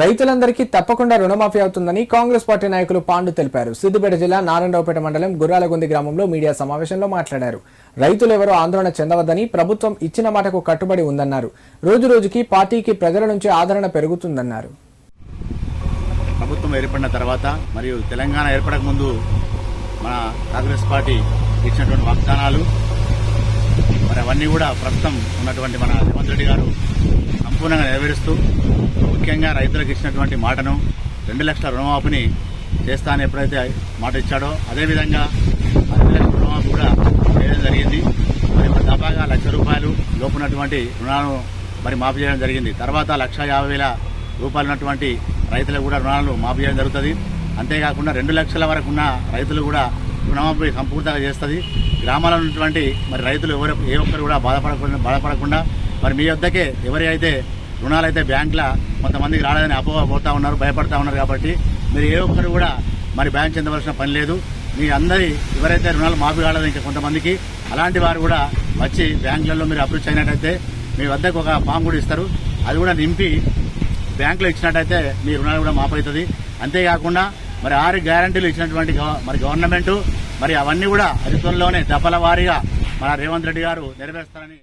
రైతులందరికీ తప్పకుండా రుణమాఫీ అవుతుందని కాంగ్రెస్ పార్టీ నాయకులు పాండు తెలిపారు. సిద్దిపేట జిల్లా నారాయణరావుపేట మండలం గుర్రాలగొంది గ్రామంలో మీడియా సమావేశంలో మాట్లాడారు. రైతులు ఎవరూ ఆందోళన చెందవద్దని ప్రభుత్వం ఇచ్చిన మాటకు కట్టుబడి ఉందన్నారు. రోజు రోజుకి పార్టీకి ప్రజల నుంచి ఆదరణ పెరుగుతుందన్నారు. ప్రభుత్వం ఏర్పడిన తర్వాత మరియు తెలంగాణ ఏర్పడక ముందు మన కాంగ్రెస్ పార్టీ ఇచ్చినటువంటి వాగ్దానాలు మరి అవన్నీ కూడా ప్రస్తుతం ఉన్నటువంటి మన రేవంత్ రెడ్డి గారు సంపూర్ణంగా నెరవేరుస్తూ ముఖ్యంగా రైతులకు ఇచ్చినటువంటి మాటను రెండు లక్షల రుణమాఫీని చేస్తానని ఎప్పుడైతే మాట ఇచ్చాడో అదేవిధంగా ఆ రెండు లక్షల రుణమాఫీ కూడా చేయడం జరిగింది. మరి ఒక లక్ష రూపాయలు లోపునటువంటి రుణాలను మరి మాఫీ చేయడం జరిగింది. తర్వాత లక్ష యాభై వేల రూపాయలు ఉన్నటువంటి రైతులకు కూడా రుణాలను మాఫీ చేయడం జరుగుతుంది. అంతేకాకుండా రెండు లక్షల వరకు ఉన్న రైతులు కూడా రుణమాఫీ సంపూర్ణంగా చేస్తుంది. గ్రామాల్లో ఉన్నటువంటి మరి రైతులు ఎవరు ఏ ఒక్కరు కూడా బాధపడకుండా బాధపడకుండా మరి మీ వద్దకే ఎవరి అయితే రుణాలు అయితే బ్యాంకుల కొంతమందికి రాలేదని అపోహ పోతా ఉన్నారు భయపడతా ఉన్నారు కాబట్టి మీరు ఏ ఒక్కరు కూడా మరి బ్యాంక్ చెందవలసిన పని లేదు. మీ అందరి ఎవరైతే రుణాలు మాఫీ కాలేదు ఇంకా కొంతమందికి అలాంటి వారు కూడా వచ్చి బ్యాంకులలో మీరు అప్రోచ్ అయినట్టయితే మీ వద్దకు ఒక ఫామ్ కూడా ఇస్తారు. అది కూడా నింపి బ్యాంకులో ఇచ్చినట్టయితే మీ రుణాలు కూడా మాపవుతుంది అంతేకాకుండా మరి ఆరు గ్యారంటీలు ఇచ్చినటువంటి మరి గవర్నమెంట్ మరి అవన్నీ కూడా అతి త్వరలోనే దఫల వారీగా మన రేవంత్ రెడ్డి గారు నెరవేరుస్తారని